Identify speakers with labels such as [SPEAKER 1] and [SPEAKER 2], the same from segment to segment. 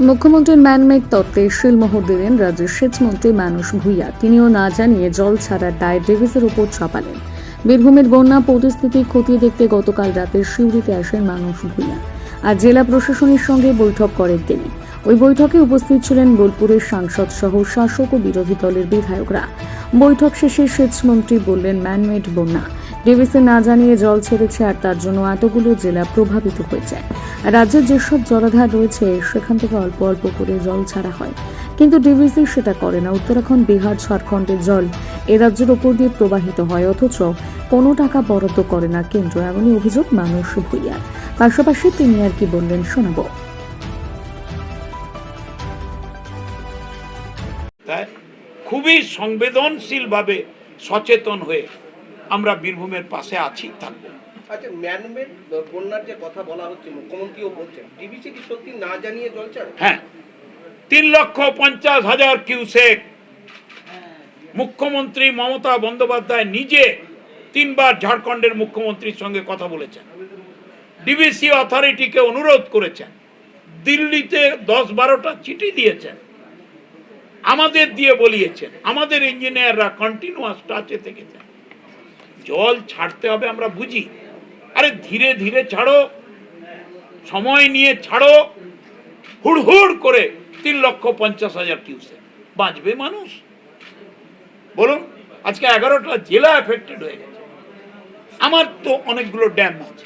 [SPEAKER 1] মুখ্যমন্ত্রীর ম্যানমেড তত্ত্বে শিলমোহর দিলেন রাজ্যের সেচমন্ত্রী মানুষ ভূঁইয়া। তিনিও না জানিয়ে জল ছাড়ার দায় ডেভিসের উপর ছাপালেন বীরভূমের বন্যা পরিস্থিতি খতিয়ে দেখতে গতকাল রাতে শিউরিতে আসেন মানুষ ভূঁইয়া। আর জেলা প্রশাসনের সঙ্গে বৈঠক করেন তিনি। ওই বৈঠকে উপস্থিত ছিলেন বোলপুরের সাংসদ সহ শাসক ও বিরোধী দলের বিধায়করা। বৈঠক শেষে সেচমন্ত্রী বললেন, ম্যানমেড বন্যা। ডিভিসি না জানিয়ে জল ছেড়েছে আর তার জন্য এতগুলো জেলা প্রভাবিত হয়েছে। রাজ্যের যেসব জলাধার রয়েছে, সেখান থেকে অল্প অল্প করে জল ছাড়া হয়। কিন্তু ডিভিসি সেটা করে না। উত্তরাখণ্ড, বিহার ঝাড়খণ্ডের জল এ রাজ্যের ওপর দিয়ে প্রবাহিত হয়। অথচ কোনো টাকা বরাদ্দ করে না কেন্দ্র, এমনই অভিযোগ মানুষ ভূঁইয়ার। পাশাপাশি তিনি আর কি বললেন শোনাবো।
[SPEAKER 2] খুবই সংবেদনশীলভাবে সচেতন হয়ে আমরা বীরভূমের পাশে আছি থাকব।
[SPEAKER 3] আচ্ছা ম্যানমেড বন্যার যে কথা বলা হচ্ছে মুখ্যমন্ত্রীও বলছেন ডিবিসি কি সত্যি না জানিয়ে জল
[SPEAKER 2] হ্যাঁ তিন লক্ষ পঞ্চাশ হাজার কিউসেক মুখ্যমন্ত্রী মমতা বন্দ্যোপাধ্যায় নিজে তিনবার ঝাড়খণ্ডের মুখ্যমন্ত্রীর সঙ্গে কথা বলেছেন। ডিবিসি অথরিটিকে অনুরোধ করেছেন দিল্লিতে দশ বারোটা চিঠি দিয়েছেন আমাদের দিয়ে বলিয়েছেন আমাদের ইঞ্জিনিয়াররা কন্টিনিউয়াস টাচে থেকেছেন। জল ছাড়তে হবে আমরা বুঝি। আরে ধীরে ধীরে ছাড়ো। সময় নিয়ে ছাড়ো। হুড়হুড় করে তিন লক্ষ পঞ্চাশ হাজার কিউসে বাঁচবে মানুষ। বলুন, আজকে এগারোটা জেলা এফেক্টেড হয়ে গেছে। আমার তো অনেকগুলো ড্যাম আছে।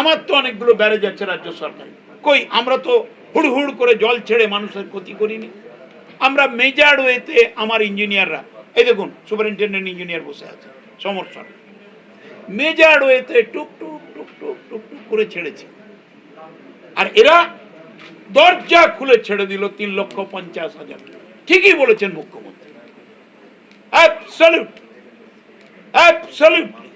[SPEAKER 2] আমার তো অনেকগুলো ব্যারেজ আছে রাজ্য সরকার কই, আমরা তো হুড়হুড় করে জল ছেড়ে মানুষের ক্ষতি করিনি। আমরা মেজার ওয়েতে আমার ইঞ্জিনিয়াররা এই দেখুন সুপারিনটেন্ডেন্ট ইঞ্জিনিয়ার বসে আছে। সমস্যা মেজার ওয়েতে টুক টুক টুক টুক টুক টুক করে ছেড়েছে। আর এরা দরজা খুলে ছেড়ে দিল তিন লক্ষ পঞ্চাশ হাজার। ঠিকই বলেছেন মুখ্যমন্ত্রী। অ্যাবসলিউট অ্যাবসলিউটলি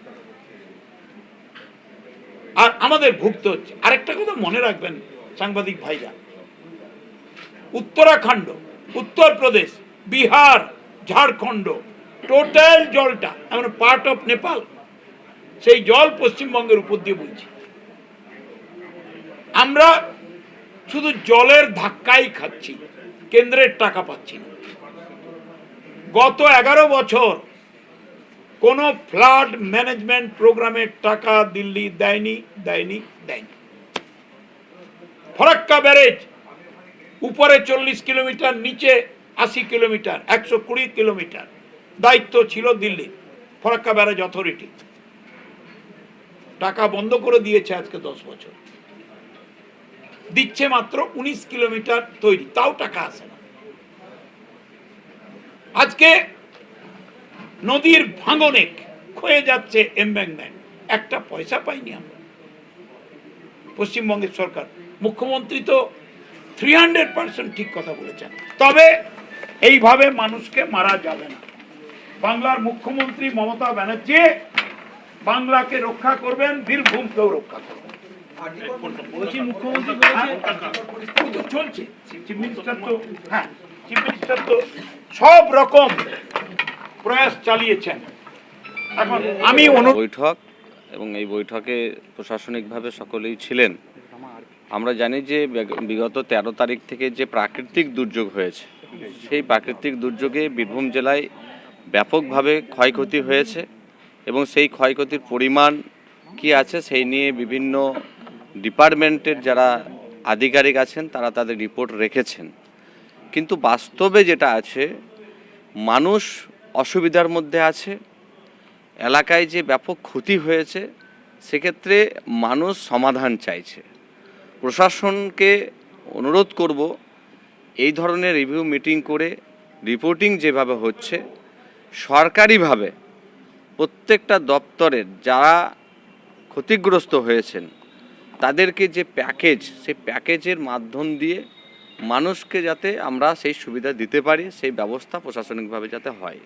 [SPEAKER 2] আর আমাদের ভুগতে হচ্ছে। আরেকটা কথা মনে রাখবেন, সাংবাদিক ভাইরা উত্তরাখণ্ড, উত্তরপ্রদেশ, বিহার, ঝাড়খণ্ড টোটাল জলটা, এমন পার্ট অফ নেপাল সেই জল পশ্চিমবঙ্গের উপর দিয়ে বলছি আমরা শুধু জলের ধাক্কাই খাচ্ছি, কেন্দ্রের টাকা পাচ্ছি না। গত এগারো বছর কোনো ফ্লাড ম্যানেজমেন্ট প্রোগ্রামের টাকা দিল্লি দেয়নি দেয়নি দেয়নি। ফরাক্কা ব্যারেজ, উপরে চল্লিশ কিলোমিটার, নিচে আশি কিলোমিটার, একশো কুড়ি কিলোমিটার। দায়িত্ব ছিল দিল্লি ফরাক্কা ব্যারেজ অথরিটি। টাকা বন্ধ করে দিয়েছে আজকে দশ বছর। দিচ্ছে মাত্র উনিশ কিলোমিটার তৈরি, তাও টাকা আসে না। আজকে নদীর ভাঙনে ক্ষয়ে যাচ্ছে এমব্যাংমেন্ট একটা পয়সা পাইনি আমরা। পশ্চিমবঙ্গের সরকার, মুখ্যমন্ত্রী তো থ্রি হান্ড্রেড পার্সেন্ট ঠিক কথা বলেছেন। তবে এইভাবে মানুষকে মারা যাবে না। বাংলার মুখ্যমন্ত্রী মমতা ব্যানার্জি বাংলাকে রক্ষা করবেন বীরভূমকেও রক্ষা করবেন। চলছে। হ্যাঁ তো সব রকম প্রয়াস চালিয়েছেন। এখন আমি
[SPEAKER 4] বৈঠক এবং এই বৈঠকে প্রশাসনিকভাবে সকলেই ছিলেন। আমরা জানি যে বিগত তেরো তারিখ থেকে যে প্রাকৃতিক দুর্যোগ হয়েছে সেই প্রাকৃতিক দুর্যোগে বীরভূম জেলায় ব্যাপকভাবে ক্ষয়ক্ষতি হয়েছে এবং সেই ক্ষয়ক্ষতির পরিমাণ কি আছে সেই নিয়ে বিভিন্ন ডিপার্টমেন্টের যারা আধিকারিক আছেন, তারা তাদের রিপোর্ট রেখেছেন। কিন্তু বাস্তবে যেটা আছে, মানুষ অসুবিধার মধ্যে আছে, এলাকায় যে ব্যাপক ক্ষতি হয়েছে, সেক্ষেত্রে মানুষ সমাধান চাইছে। প্রশাসনকে অনুরোধ করব, এই ধরনের রিভিউ মিটিং করে রিপোর্টিং যেভাবে হচ্ছে সরকারিভাবে প্রত্যেকটা দপ্তরের যারা ক্ষতিগ্রস্ত হয়েছেন, তাদেরকে যে প্যাকেজ, সেই প্যাকেজের মাধ্যম দিয়ে মানুষকে যাতে আমরা সেই সুবিধা দিতে পারি, সেই ব্যবস্থা প্রশাসনিকভাবে যাতে হয়।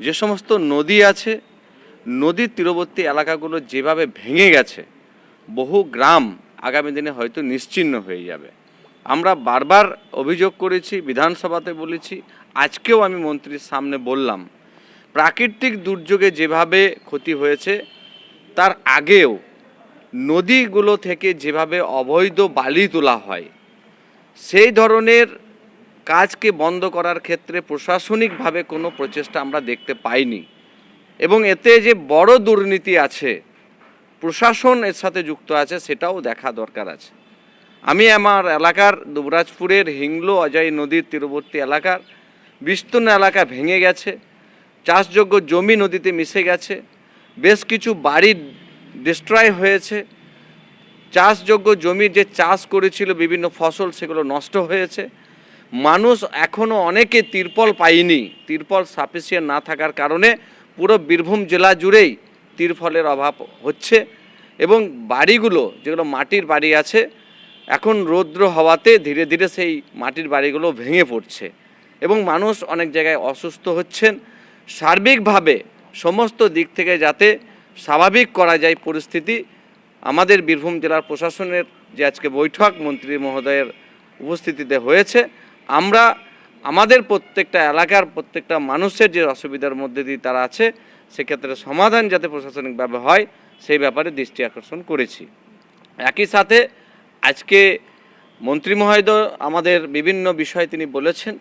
[SPEAKER 4] যে সমস্ত নদী আছে, নদীর তীরবর্তী এলাকাগুলো যেভাবে ভেঙে গেছে, বহু গ্রাম আগামী দিনে হয়তো নিশ্চিহ্ন হয়ে যাবে। আমরা বারবার অভিযোগ করেছি, বিধানসভাতে বলেছি, আজকেও আমি মন্ত্রীর সামনে বললাম, প্রাকৃতিক দুর্যোগে যেভাবে ক্ষতি হয়েছে, তার আগেও নদীগুলো থেকে যেভাবে অবৈধ বালি তোলা হয়, সেই ধরনের কাজকে বন্ধ করার ক্ষেত্রে প্রশাসনিকভাবে কোনো প্রচেষ্টা আমরা দেখতে পাইনি। এবং এতে যে বড় দুর্নীতি আছে, প্রশাসন এর সাথে যুক্ত আছে, সেটাও দেখা দরকার আছে। আমি আমার এলাকার দুবরাজপুরের হিংলো অজয় নদীর তীরবর্তী এলাকার বিস্তীর্ণ এলাকা ভেঙে গেছে, চাষযোগ্য জমি নদীতে মিশে গেছে, বেশ কিছু বাড়ি ডিস্ট্রয় হয়েছে, চাষযোগ্য জমির যে চাষ করেছিল, বিভিন্ন ফসল সেগুলো নষ্ট হয়েছে। মানুষ এখনও অনেকে তিরপল পায়নি, তিরপল সাফিসিয়েন্ট না থাকার কারণে পুরো বীরভূম জেলা জুড়েই তিরফলের অভাব হচ্ছে এবং বাড়িগুলো, যেগুলো মাটির বাড়ি আছে এখন রৌদ্র হওয়াতে ধীরে ধীরে সেই মাটির বাড়িগুলো ভেঙে পড়ছে এবং মানুষ অনেক জায়গায় অসুস্থ হচ্ছেন। সার্বিকভাবে সমস্ত দিক থেকে যাতে স্বাভাবিক করা যায় পরিস্থিতি, আমাদের বীরভূম জেলার প্রশাসনের যে আজকে বৈঠক মন্ত্রী মহোদয়ের উপস্থিতিতে হয়েছে, আমরা আমাদের প্রত্যেকটা এলাকার প্রত্যেকটা মানুষের যে অসুবিধার মধ্যে দিয়ে তারা আছে, সেক্ষেত্রে সমাধান যাতে প্রশাসনিকভাবে হয়, সেই ব্যাপারে দৃষ্টি আকর্ষণ করেছি। একই সাথে আজকে মন্ত্রী মহোদয় আমাদের বিভিন্ন বিষয় তিনি বলেছেন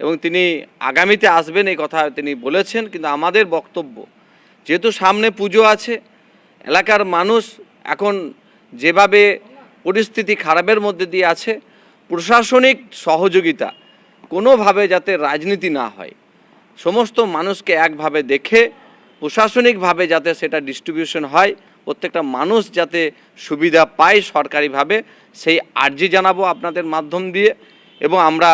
[SPEAKER 4] এবং তিনি আগামীতে আসবেন এই কথা তিনি বলেছেন, কিন্তু আমাদের বক্তব্য, যেহেতু সামনে পুজো আছে, এলাকার মানুষ এখন যেভাবে পরিস্থিতি খারাপের মধ্যে দিয়ে আছে, প্রশাসনিক সহযোগিতা কোনোভাবে যাতে রাজনীতি না হয়, সমস্ত মানুষকে একভাবে দেখে, প্রশাসনিকভাবে যাতে সেটা ডিস্ট্রিবিউশন হয় প্রত্যেকটা মানুষ যাতে সুবিধা পায় সরকারিভাবে, সেই আর্জি জানাব আপনাদের মাধ্যম দিয়ে। এবং আমরা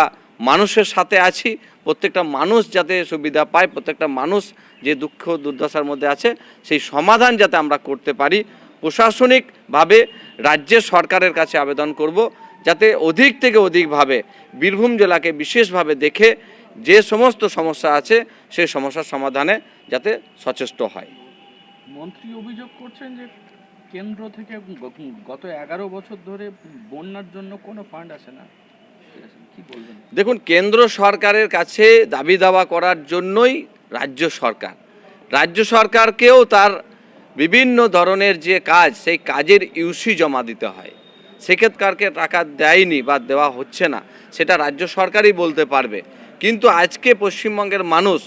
[SPEAKER 4] মানুষের সাথে আছি, প্রত্যেকটা মানুষ যাতে সুবিধা পায়, প্রত্যেকটা মানুষ যে দুঃখ দুর্দশার মধ্যে আছে, সেই সমাধান যাতে আমরা করতে পারি। প্রশাসনিকভাবে রাজ্যের সরকারের কাছে আবেদন করব, যাতে অধিক থেকে অধিকভাবে বীরভূম জেলাকে বিশেষভাবে দেখে যে সমস্ত সমস্যা আছে, সেই সমস্যার সমাধানে যাতে সচেষ্ট হয়।
[SPEAKER 5] মন্ত্রী অভিযোগ করছেন যে কেন্দ্র থেকে গত এগারো বছর ধরে বন্যার জন্য কোনো ফান্ড আসে না।
[SPEAKER 4] দেখুন, কেন্দ্র সরকারের কাছে দাবি দাওয়া করার জন্যই রাজ্য সরকার। রাজ্য সরকারকেও তার বিভিন্ন ধরনের যে কাজ, সেই কাজের ইউসি জমা দিতে হয়। সেক্ষেত্রকে টাকা দেয়নি বা দেওয়া হচ্ছে না, সেটা রাজ্য সরকারই বলতে পারবে। কিন্তু আজকে পশ্চিমবঙ্গের মানুষ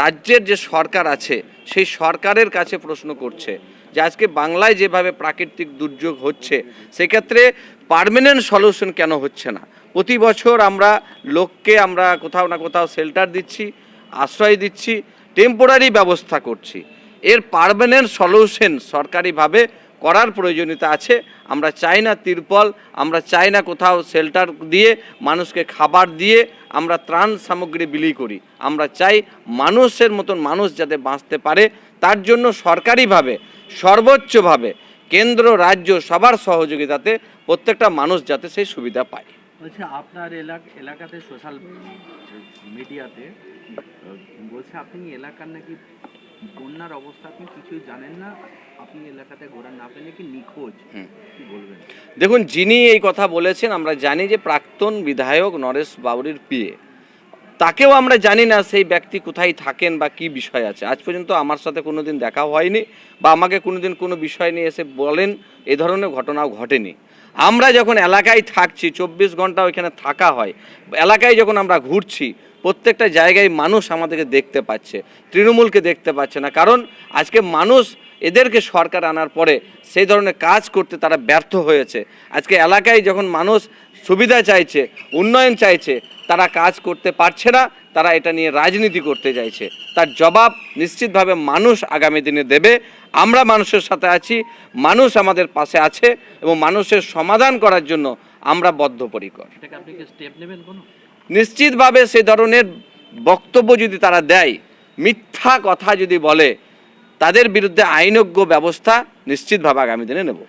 [SPEAKER 4] রাজ্যের যে সরকার আছে, সেই সরকারের কাছে প্রশ্ন করছে যে আজকে বাংলায় যেভাবে প্রাকৃতিক দুর্যোগ হচ্ছে, সেক্ষেত্রে পারমানেন্ট সলিউশন কেন হচ্ছে না? প্রতি বছর আমরা লোককে আমরা কোথাও না কোথাও শেল্টার দিচ্ছি, আশ্রয় দিচ্ছি টেম্পোরারি ব্যবস্থা করছি। এর পারমানেন্ট সলিউশন সরকারিভাবে করার প্রয়োজনীয়তা আছে। আমরা চাই না তিরপল, আমরা চাই না কোথাও শেল্টার দিয়ে মানুষকে খাবার দিয়ে আমরা ত্রাণ সামগ্রী বিলি করি। আমরা চাই মানুষের মতন মানুষ যাতে বাঁচতে পারে। তার জন্য সরকারিভাবে, সর্বোচ্চভাবে কেন্দ্র, রাজ্য সবার সহযোগিতাতে প্রত্যেকটা মানুষ যাতে সেই সুবিধা পায়।
[SPEAKER 5] বলছে আপনার এলাকা, এলাকাতে সোশ্যাল মিডিয়াতে বলছে আপনি এলাকার নাকি বন্যার অবস্থা আপনি কিছুই জানেন না। আপনি এলাকাতে ঘোরা না পেলে কি নিখোঁজ? কি বলবেন?
[SPEAKER 4] দেখুন যিনি এই কথা বলেছেন আমরা জানি যে প্রাক্তন বিধায়ক নরেশ বাউরির পিয়ে। তাকেও আমরা জানি না সেই ব্যক্তি কোথায় থাকেন বা কি বিষয় আছে। আজ পর্যন্ত আমার সাথে কোনো দিন দেখা হয়নি বা আমাকে কোনো দিন কোনো বিষয় নিয়ে এসে বলেন এ ধরনের ঘটনাও ঘটেনি। আমরা যখন এলাকায় থাকছি চব্বিশ ঘণ্টা ওইখানে থাকা হয় এলাকায় যখন আমরা ঘুরছি প্রত্যেকটা জায়গায় মানুষ আমাদেরকে দেখতে পাচ্ছে, তৃণমূলকে দেখতে পাচ্ছে না। কারণ আজকে মানুষ এদেরকে সরকার আনার পরে সেই ধরনের কাজ করতে তারা ব্যর্থ হয়েছে। আজকে এলাকায় যখন মানুষ সুবিধা চাইছে, উন্নয়ন চাইছে, তারা কাজ করতে পারছে না, তারা এটা নিয়ে রাজনীতি করতে চাইছে। তার জবাব নিশ্চিতভাবে মানুষ আগামী দিনে দেবে। আমরা মানুষের সাথে আছি, মানুষ আমাদের পাশে আছে এবং মানুষের সমাধান করার জন্য আমরা বদ্ধপরিকর। নিশ্চিতভাবে সে ধরনের বক্তব্য যদি তারা দেয়, মিথ্যা কথা যদি বলে, তাদের বিরুদ্ধে আইনজ্ঞ ব্যবস্থা নিশ্চিতভাবে আগামী দিনে নেব।